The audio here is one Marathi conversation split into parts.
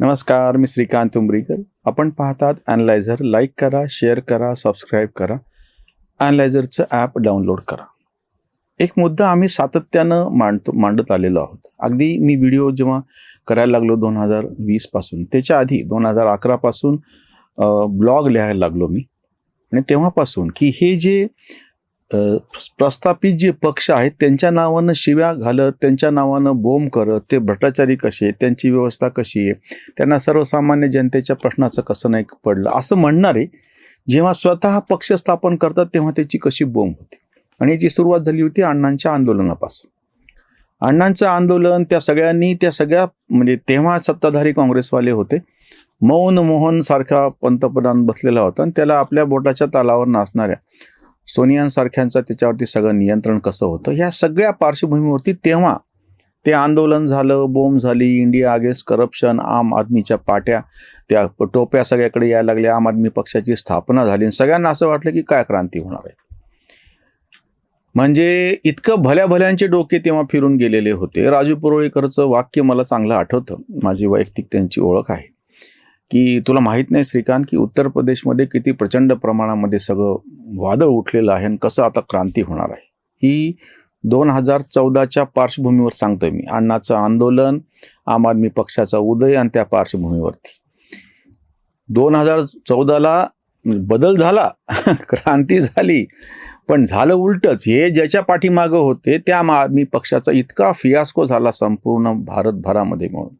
नमस्कार मी श्रीकांत उमरीकर. आपण पाहतात ॲनलायझर लाईक करा शेअर करा सबस्क्राईब करा. ॲनलायझरचं ॲप डाउनलोड करा. एक मुद्दा आम्ही सातत्यानं मांडतो मांडत आलेलो आहोत. अगदी मी व्हिडिओ जेव्हा करायला लागलो दोन हजार वीसपासून त्याच्या आधी दोन हजार अकरापासून ब्लॉग लिहायला लागलो मी. आणि तेव्हापासून की हे जे प्रस्थापित जे पक्ष आहेत त्यांच्या नावानं शिव्या घालत त्यांच्या नावानं बोंब करत ते भ्रष्टाचारी कसे आहेत त्यांची व्यवस्था कशी आहे त्यांना सर्वसामान्य जनतेच्या प्रश्नाचं कसं नाही पडलं? असं म्हणणारे जेव्हा स्वतः पक्ष स्थापन करतात तेव्हा त्याची कशी बोंब होते? आणि याची सुरुवात झाली होती अण्णांच्या आंदोलनापासून. अण्णांचं आंदोलन त्या सगळ्यांनी त्या सगळ्या म्हणजे तेव्हा सत्ताधारी काँग्रेसवाले होते. मौन मोहन सारखा पंतप्रधान बसलेला होता आणि त्याला आपल्या बोटाच्या तालावर नाचणाऱ्या सोनियांसारख्यांचं त्याच्यावरती सगळं नियंत्रण कसं होतं? ह्या सगळ्या पार्श्वभूमीवरती तेव्हा ते आंदोलन झालं बोंब झाली इंडिया अगेन्स्ट करप्शन आम आदमीच्या पाट्या त्या टोप्या सगळ्याकडे यायला लागल्या आम आदमी पक्षाची स्थापना झाली. आणि सगळ्यांना असं वाटलं की काय क्रांती होणार आहे? म्हणजे इतकं भल्या भल्यांचे डोके तेव्हा फिरून गेलेले होते. राजू पुरोळेकरचं वाक्य मला चांगलं आठवतं. माझी वैयक्तिक त्यांची ओळख आहे. की तुला माहीत नाही श्रीकांत की उत्तर प्रदेशमध्ये किती प्रचंड प्रमाणामध्ये सगळं वादळ उठलेलं आहे आणि कसं आता क्रांती होणार आहे? ही दोन हजार चौदाच्या पार्श्वभूमीवर सांगतोय मी. अण्णाचं आंदोलन आम आदमी पक्षाचा उदय आणि त्या पार्श्वभूमीवरती. दोन हजार चौदाला बदल झाला क्रांती झाली पण झालं उलटच. हे ज्याच्या पाठीमागं होते त्या आम आदमी पक्षाचा इतका फियास्को झाला संपूर्ण भारतभरामध्ये म्हणून.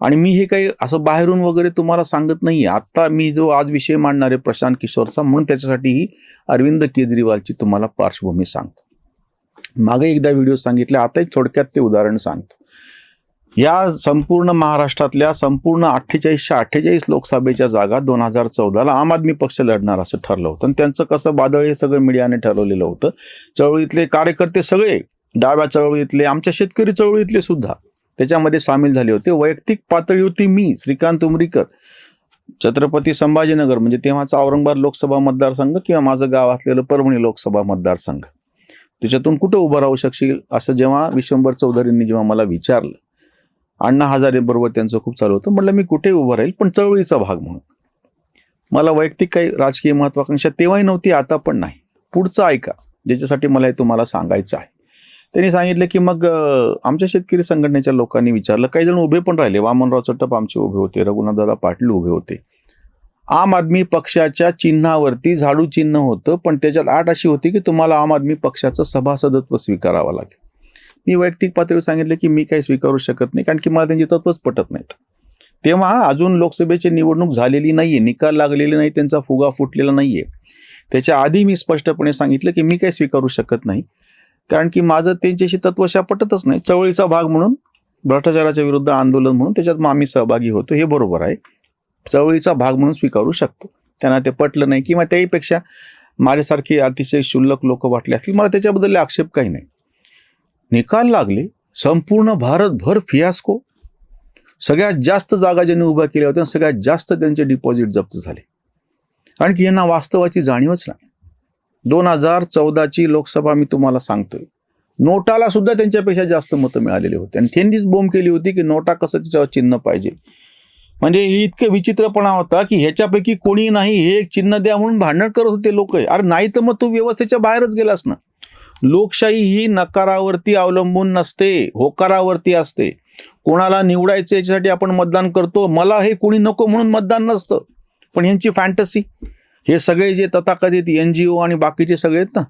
आणि मी हे काही असं बाहेरून वगैरे तुम्हाला सांगत नाही आत्ता मी जो आज विषय मांडणार आहे प्रशांत किशोरचा म्हणून त्याच्यासाठी ही अरविंद केजरीवालची तुम्हाला पार्श्वभूमी सांगतो. मागे एकदा व्हिडिओ सांगितले आता एक थोडक्यात ते उदाहरण सांगतो. या संपूर्ण महाराष्ट्रातल्या संपूर्ण अठ्ठेचाळीसशे अठ्ठेचाळीस लोकसभेच्या जागा दोन हजार चौदाला आम आदमी पक्ष लढणार असं ठरलं होतं. आणि त्यांचं कसं बादळ हे सगळं मीडियाने ठरवलेलं होतं. चळवळीतले कार्यकर्ते सगळे डाव्या चळवळीतले आमच्या शेतकरी चळवळीतले सुद्धा त्याच्यामध्ये सामील झाले होते. वैयक्तिक पातळीवरती मी श्रीकांत उमरीकर. छत्रपती संभाजीनगर म्हणजे तेव्हाचा औरंगाबाद लोकसभा मतदारसंघ किंवा माझं गाव असलेलं परभणी लोकसभा मतदारसंघ. त्याच्यातून कुठं उभं राहू शकशील? असं जेव्हा विश्वंभर चौधरींनी जेव्हा मला विचारलं अण्णा हजारे बरोबर त्यांचं खूप चालू होतं. म्हटलं मी कुठे उभं राहील पण चळवळीचा भाग म्हणून. मला वैयक्तिक काही राजकीय महत्वाकांक्षा तेव्हाही नव्हती आता पण नाही. पुढचं ऐका ज्याच्यासाठी मला हे तुम्हाला सांगायचं आहे. त्यांनी सांगितलं की मग आमच्या शेतकरी संघटनेच्या लोकांनी विचारलं. काही जण उभे पण राहिले. वामनराव चट्टप आमचे उभे होते. रघुनाथदादा पाटील उभे होते. आम आदमी पक्षाच्या चिन्हावरती झाडू चिन्ह होतं पण त्याच्यात आठ अशी होती की तुम्हाला आम आदमी पक्षाचं सभासदत्व स्वीकारावं लागेल. मी वैयक्तिक पातळीवर सांगितलं की मी काही स्वीकारू शकत नाही कारण की मला त्यांची तत्वच पटत नाहीत. तेव्हा अजून लोकसभेची निवडणूक झालेली नाहीये निकाल लागलेले नाही त्यांचा फुगा फुटलेला नाहीये. त्याच्या आधी मी स्पष्टपणे सांगितलं की मी काही स्वीकारू शकत नाही. कारण की माझं त्यांच्याशी तत्वशा पटतच नाही. चवळीचा भाग म्हणून भ्रष्टाचाराच्या विरुद्ध आंदोलन म्हणून त्याच्यात मग आम्ही सहभागी होतो. हे बरोबर आहे. चवळीचा भाग म्हणून स्वीकारू शकतो. त्यांना ते पटलं नाही किंवा त्याहीपेक्षा माझ्यासारखे अतिशय क्षुल्लक लोक वाटले असतील मला त्याच्याबद्दल आक्षेप काही नाही. निकाल लागले. संपूर्ण भारतभर फियास्को. सगळ्यात जास्त जागा ज्यांनी उभ्या केल्या होत्या सगळ्यात जास्त त्यांचे डिपॉझिट जप्त झाले. कारण की यांना वास्तवाची जाणीवच नाही. दोन हजार चौदाची लोकसभा मी तुम्हाला सांगतोय. नोटाला सुद्धा त्यांच्यापेक्षा जास्त मतं मिळालेली होती. आणि त्यांनीच बोंब केली होती की नोटा कसं त्याच्यावर चिन्ह पाहिजे. म्हणजे इतकं विचित्रपणा होता की ह्याच्यापैकी कोणी नाही हे एक चिन्ह द्या म्हणून भांडण करत होते लोक. अरे नाही तर मग तू व्यवस्थेच्या बाहेरच गेलास ना. लोकशाही ही नकारावरती अवलंबून नसते होकारावरती असते. कोणाला निवडायचं याच्यासाठी आपण मतदान करतो. मला हे कोणी नको म्हणून मतदान नसतं. पण ह्यांची फॅन्टसी हे सगळे जे तथाकथित एन जी ओ आणि बाकीचे सगळे आहेत ना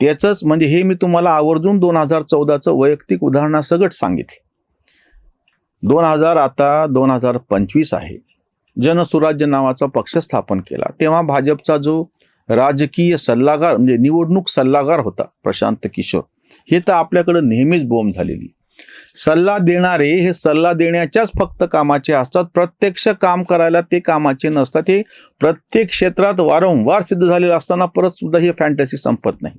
त्याचंच म्हणजे हे मी तुम्हाला आवर्जून दोन हजार चौदाचं वैयक्तिक उदाहरणासकट सांगितले. दोन हजार आता दोन हजार पंचवीस आहे. जनसुराज्य नावाचा पक्ष स्थापन केला. तेव्हा भाजपचा जो राजकीय सल्लागार म्हणजे निवडणूक सल्लागार होता प्रशांत किशोर हे तर आपल्याकडं नेहमीच बोंब झालेली. सल्ला देणारे हे सल्ला देण्याच्याच फक्त कामाचे असतात. प्रत्यक्ष काम करायला ते कामाचे नसतात. हे प्रत्येक क्षेत्रात वारंवार सिद्ध झालेलं असताना परत सुद्धा ही फॅन्टसी संपत नाही.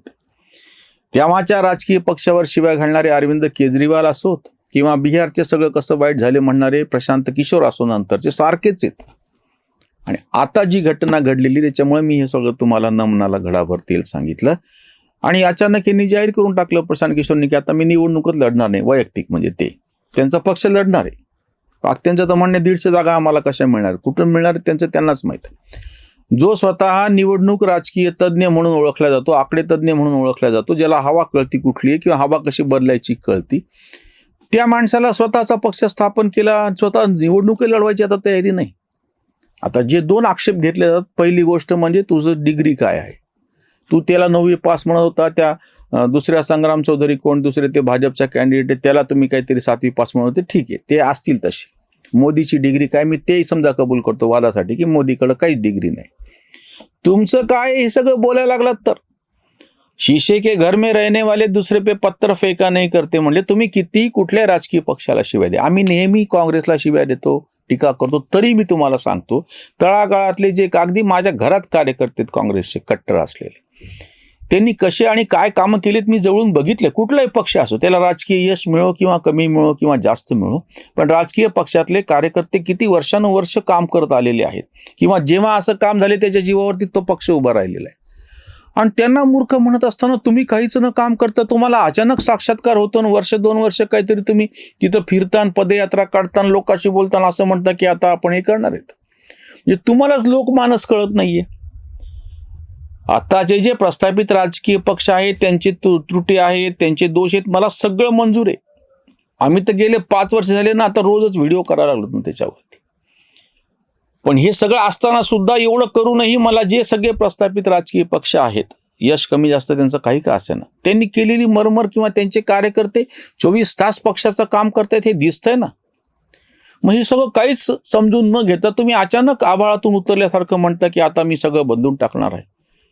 तेव्हाच्या राजकीय पक्षावर शिवाय घालणारे अरविंद केजरीवाल असोत किंवा बिहारचे सगळं कसं वाईट झाले म्हणणारे प्रशांत किशोर असो नंतरचे सारखेच आहेत. आणि आता जी घटना घडलेली त्याच्यामुळे मी हे सगळं तुम्हाला नमनाला घडाभर तेल सांगितलं. आणि अचानक यांनी जाहीर करून टाकलं प्रशांत किशोरनी की आता मी निवडणुकच लढणार नाही वैयक्तिक म्हणजे ते. त्यांचा पक्ष लढणार आहे. त्यांचं तर म्हणणे दीडशे जागा आम्हाला कशा मिळणार? कुठून मिळणार त्यांचं त्यांनाच माहीत जो स्वतः निवडणूक राजकीय तज्ज्ञ म्हणून ओळखला जातो आकडे तज्ज्ञ म्हणून ओळखला जातो ज्याला हवा कळती कुठली आहे किंवा हवा कशी बदलायची कळती त्या माणसाला स्वतःचा पक्ष स्थापन केला आणि स्वतः निवडणुकी लढवायची आता तयारी नाही. आता जे दोन आक्षेप घेतले जातात पहिली गोष्ट म्हणजे तुझं डिग्री काय आहे? तू त्याला नववी पास म्हणत होता त्या दुसऱ्या संग्राम चौधरी कोण दुसरे ते भाजपचा कॅन्डिडेट आहे त्याला तुम्ही काहीतरी सातवी पास म्हणत होते. ठीक आहे ते असतील तसे. मोदीची डिग्री काय मी तेही समजा कबूल करतो वादासाठी की मोदीकडे काहीच डिग्री नाही. तुमचं काय हे सगळं बोलायला लागलात तर? शीशे के घर में रहने वाले दुसरे पे पत्तर फेका नाही करते म्हणजे तुम्ही कितीही कुठल्या राजकीय पक्षाला शिव्या द्या? आम्ही नेहमी काँग्रेसला शिव्या देतो टीका करतो तरी मी तुम्हाला सांगतो तळागाळातले जे अगदी माझ्या घरात कार्यकर्ते आहेत काँग्रेसचे कट्टर असलेले. त्यांनी कसे आणि काय कामं केलीत मी जवळून बघितले. कुठलाही पक्ष असो त्याला राजकीय यश मिळो किंवा कमी मिळो किंवा जास्त मिळो पण राजकीय पक्षातले कार्यकर्ते किती वर्षानुवर्ष काम करत आलेले आहेत किंवा जेव्हा असं काम झाले त्याच्या जीवावरती तो पक्ष उभा राहिलेला आहे. आणि त्यांना मूर्ख म्हणत असताना तुम्ही काहीच न काम करता तुम्हाला अचानक साक्षात्कार होतो आणि वर्ष दोन वर्ष काहीतरी तुम्ही तिथं फिरताना पदयात्रा काढताना लोकांशी बोलताना असं म्हणता की आता आपण हे करणार आहेत. म्हणजे तुम्हालाच लोकमानस कळत नाहीये. आताचे जे प्रस्थापित राजकीय पक्ष आहेत त्यांचे त्रुटी आहेत त्यांचे दोष आहेत मला सगळं मंजूर आहे. आम्ही तर गेले पाच वर्ष झाले ना आता रोजच व्हिडिओ करायला लागलो ना त्याच्यावरती. पण हे सगळं असताना सुद्धा एवढं करूनही मला जे सगळे प्रस्थापित राजकीय पक्ष आहेत यश कमी जास्त त्यांचं काही का असे ना त्यांनी केलेली मरमर किंवा त्यांचे कार्यकर्ते चोवीस तास पक्षाचं काम करतायत हे दिसतंय ना. मग हे सगळं काहीच समजून न घेता तुम्ही अचानक आभाळातून उतरल्यासारखं म्हणता की आता मी सगळं बदलून टाकणार आहे.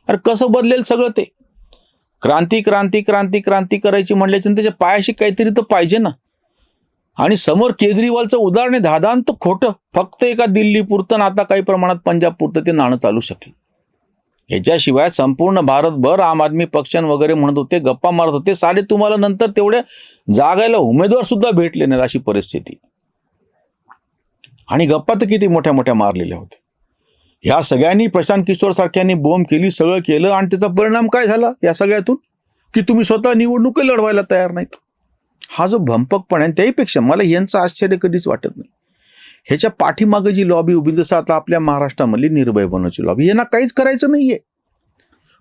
अरे कसं बदलेल सगळं ते? क्रांती क्रांती क्रांती क्रांती करायची म्हणल्याच्या त्याच्या पायाशी काहीतरी तर पाहिजे ना. आणि समोर केजरीवालचं उदाहरण आहे धादान तर खोटं. फक्त एका दिल्ली पुरतं आता काही प्रमाणात पंजाब पुरतं ते नाणं चालू शकलं. ह्याच्याशिवाय संपूर्ण भारतभर आम आदमी पक्षान वगैरे म्हणत होते गप्पा मारत होते. सारे तुम्हाला नंतर तेवढे जागायला उमेदवार सुद्धा भेटले नाहीत अशी परिस्थिती. आणि गप्पा तर किती मोठ्या मोठ्या मारलेल्या होत्या. ह्या सगळ्यांनी प्रशांत किशोर सारख्यांनी बोंब केली सगळं केलं आणि त्याचा परिणाम काय झाला या सगळ्यातून? की तुम्ही स्वतः निवडणूक लढवायला तयार नाहीत. हा जो भंपकपण आहे त्याहीपेक्षा मला यांचं आश्चर्य कधीच वाटत नाही. ह्याच्या पाठीमागे जी लॉबी उभी जसं आता आपल्या महाराष्ट्रामधली निर्भय बनवची लॉबी यांना काहीच करायचं नाही आहे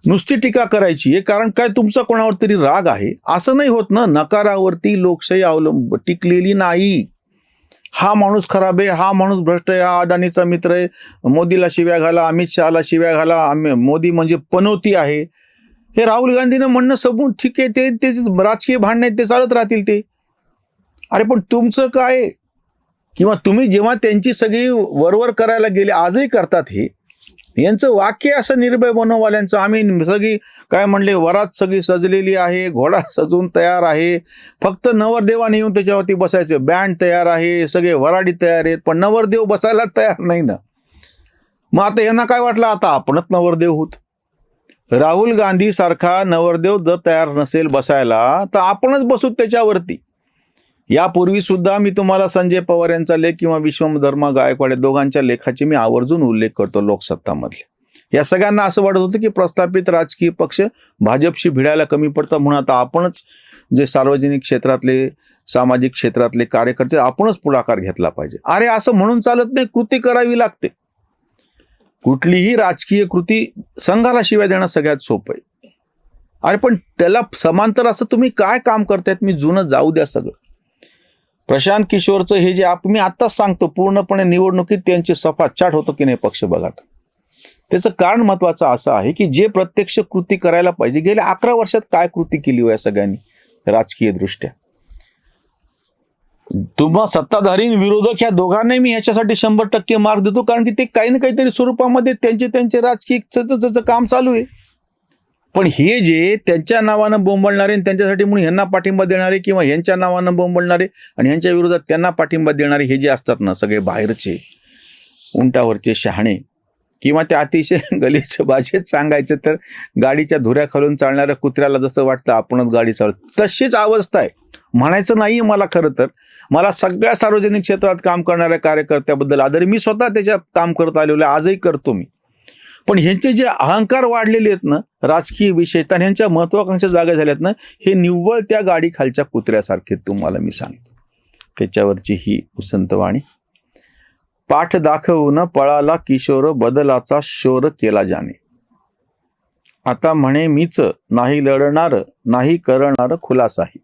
नुसती टीका करायची आहे कारण काय तुमचा कोणावर तरी राग आहे? असं नाही होत ना नकारावरती लोकशाही अवलंब टिकलेली नाही. हा माणूस खराब आहे हा माणूस भ्रष्ट आहे हा अडाणीचा मित्र आहे. मोदीला शिव्या घाला अमित शहाला शिव्या घाला आम्ही मोदी म्हणजे पनोती आहे. हे राहुल गांधीनं म्हणणं सबून ठीक आहे ते ते राजकीय भांडण आहेत ते चालत राहतील ते. अरे पण तुमचं काय? किंवा तुम्ही जेव्हा त्यांची सगळी वरवर करायला गेले आजही करतात हे. यांचं वाक्य असं निर्भय बनववाल्यांचं. आम्ही सगळी काय म्हणले वरात सगळी सजलेली आहे घोडा सजून तयार आहे. फक्त नवरदेवाने येऊन त्याच्यावरती बसायचे. बँड तयार आहे सगळे वराडी तयार आहेत पण नवरदेव बसायला तयार नाही ना. मग आता यांना काय वाटलं? आता आपणच नवरदेव होत. राहुल गांधी सारखा नवरदेव जर तयार नसेल बसायला तर आपणच बसू त्याच्यावरती. यापूर्वी सुद्धा मी तुम्हाला संजय पवार यांचा लेख किंवा विश्वधर्मा गायकवाड या दोघांच्या लेखाचे मी आवर्जून उल्लेख करतो लोकसत्तामधले. या सगळ्यांना असं वाटत होतं की प्रस्थापित राजकीय पक्ष भाजपशी भिडायला कमी पडतात म्हणून आता आपणच जे सार्वजनिक क्षेत्रातले सामाजिक क्षेत्रातले कार्यकर्ते आपणच पुढाकार घेतला पाहिजे. अरे असं म्हणून चालत नाही कृती करावी लागते. कुठलीही राजकीय कृती संघाला शिवाय देणं सगळ्यात सोपं आहे. अरे पण त्याला समांतर असं तुम्ही काय काम करतायत? मी जुनं जाऊ द्या सगळं. प्रशांत किशोरचं हे जे आप मी आत्ताच सांगतो पूर्णपणे निवडणुकीत त्यांची सफाचाट होतो की नाही पक्ष बघात. त्याचं कारण महत्वाचं असं आहे की जे प्रत्यक्ष कृती करायला पाहिजे गेल्या अकरा वर्षात काय कृती केली हो या सगळ्यांनी? राजकीय दृष्ट्या. तुम्हा सत्ताधारी विरोधक ह्या दोघांनाही मी याच्यासाठी शंभर टक्के मार्क देतो कारण की ते काही ना काहीतरी स्वरूपामध्ये त्यांचे त्यांचे राजकीय काम चालू आहे. पण हे जे त्यांच्या नावानं बोंबलणारे आणि त्यांच्यासाठी म्हणून ह्यांना पाठिंबा देणारे किंवा ह्यांच्या नावानं बोंबलणारे आणि ह्यांच्या विरोधात त्यांना पाठिंबा देणारे हे जे असतात ना सगळे बाहेरचे उंटावरचे शहाणे किंवा त्या अतिशय गलीचे भाषेत सांगायचं तर गाडीच्या धुऱ्याखालून चालणाऱ्या कुत्र्याला जसं वाटतं आपणच गाडी चाल तशीच अवस्था आहे. म्हणायचं नाही मला खरं तर. मला सगळ्या सार्वजनिक क्षेत्रात काम करणाऱ्या कार्यकर्त्याबद्दल आदर. मी स्वतः त्याच्यात काम करत आलेलो आहे. आजही करतो मी. पण ह्यांचे जे अहंकार वाढलेले आहेत ना राजकीय विषय ह्यांच्या महत्वाकांक्षा जागा झाल्यात ना हे निव्वळ त्या गाडी खालच्या कुत्र्यासारखे तुम्हाला मी सांगतो. त्याच्यावरची ही उसंतवाणी पाठ दाखवून पळाला किशोर बदलाचा शोर केला जाणे. आता म्हणे मीच नाही लढणार नाही करणार खुलासाही.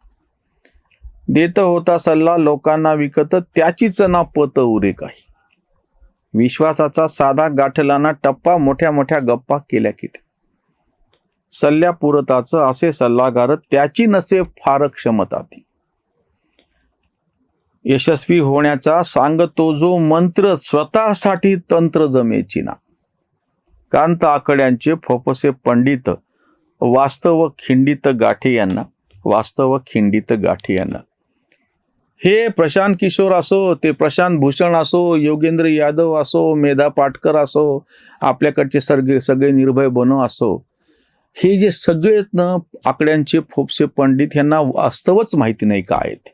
देत होता सल्ला लोकांना विकत त्याचीच ना पत उरे काही. विश्वासाचा साधा गाठलाना टप्पा मोठ्या मोठ्या गप्पा केल्या किती सल्ल्या पुरताचं असे सल्लागार त्याची नसे फार क्षमता ती. यशस्वी होण्याचा सांगतो जो मंत्र स्वतःसाठी तंत्र जमेची ना. कांत आकड्यांचे फोपसे पंडित वास्तव खिंडित गाठे यांना वास्तव खिंडित गाठे यांना हे प्रशांत किशोर असो ते प्रशांत भूषण असो योगेंद्र यादव असो मेधा पाटकर असो आपल्याकडचे सगळे सगळे निर्भय बनो असो. हे जे सगळे न आकड्यांचे फोपसे पंडित यांना वास्तवच माहिती नाही का आहेत?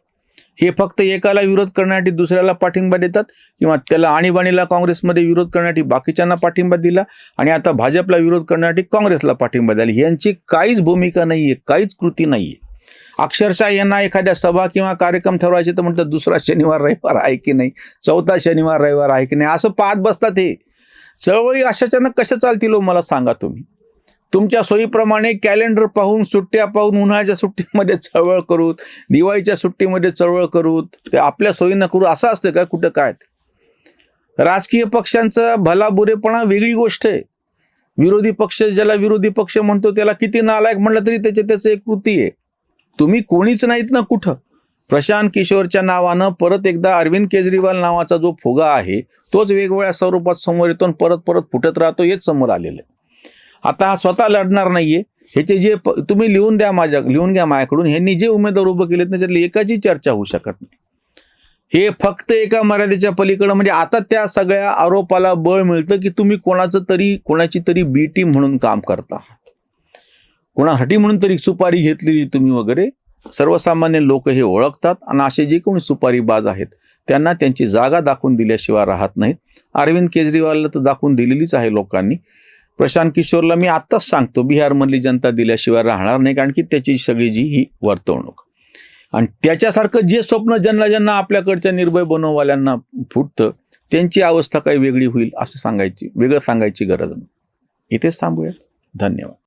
हे फक्त एकाला विरोध करण्यासाठी दुसऱ्याला पाठिंबा देतात किंवा त्याला आणीबाणीला काँग्रेसमध्ये विरोध करण्यासाठी बाकीच्यांना पाठिंबा दिला आणि आता भाजपला विरोध करण्यासाठी काँग्रेसला पाठिंबा दिला यांची काहीच भूमिका नाही आहे काहीच कृती नाही आहे अक्षरशः यांना एखाद्या सभा किंवा कार्यक्रम ठरवायचे तर म्हणतात दुसरा शनिवार रविवार आहे की नाही? चौथा शनिवार रविवार आहे की नाही? असं पाहत बसतात हे. चळवळी अशाच्यानं कशा चालतील हो मला सांगा तुम्ही. तुमच्या सोयीप्रमाणे कॅलेंडर पाहून सुट्ट्या पाहून उन्हाळ्याच्या सुट्टीमध्ये चळवळ करूत दिवाळीच्या सुट्टीमध्ये चळवळ करूत. ते आपल्या सोयीनं करू. असं असतं का? कुठं काय? राजकीय पक्षांचा भला बुरेपणा वेगळी गोष्ट आहे. विरोधी पक्ष ज्याला विरोधी पक्ष म्हणतो त्याला किती नालायक म्हणलं तरी त्याचे त्याचं एक कृती आहे. तुम्ही कोणीच नाहीत ना कुठं? प्रशांत किशोरच्या नावानं परत एकदा अरविंद केजरीवाल नावाचा जो फुगा आहे तोच वेगवेगळ्या स्वरूपात समोर येतो आणि परत परत फुटत राहतो हेच समोर आलेलं आहे. आता हा स्वतः लढणार नाहीये. ह्याचे जे प- तुम्ही लिहून द्या माझ्या लिहून घ्या माझ्याकडून. ह्यांनी जे उमेदवार उभं केलेत त्याच्यातली एकाची चर्चा होऊ शकत नाही. हे फक्त एका मर्यादेच्या पलीकडं म्हणजे आता त्या सगळ्या आरोपाला बळ मिळतं की तुम्ही कोणाचं तरी कोणाची तरी बी टीम म्हणून काम करता. कोणासाठी म्हणून तरी सुपारी घेतलेली तुम्ही वगैरे? सर्वसामान्य लोक हे ओळखतात आणि असे जे कोणी सुपारी बाज आहेत त्यांना त्यांची जागा दाखवून दिल्याशिवाय राहत नाहीत. अरविंद केजरीवालला तर दाखवून दिलेलीच आहे लोकांनी. प्रशांत किशोरला मी आत्ताच सांगतो बिहारमधली जनता दिल्याशिवाय राहणार नाही कारण की त्याची सगळी जी ही वर्तवणूक. आणि त्याच्यासारखं जे स्वप्न ज्यांना ज्यांना आपल्याकडच्या निर्भय बनववाल्यांना फुटतं त्यांची अवस्था काही वेगळी होईल असं सांगायची वेगळं सांगायची गरज नाही. इथेच थांबूया धन्यवाद.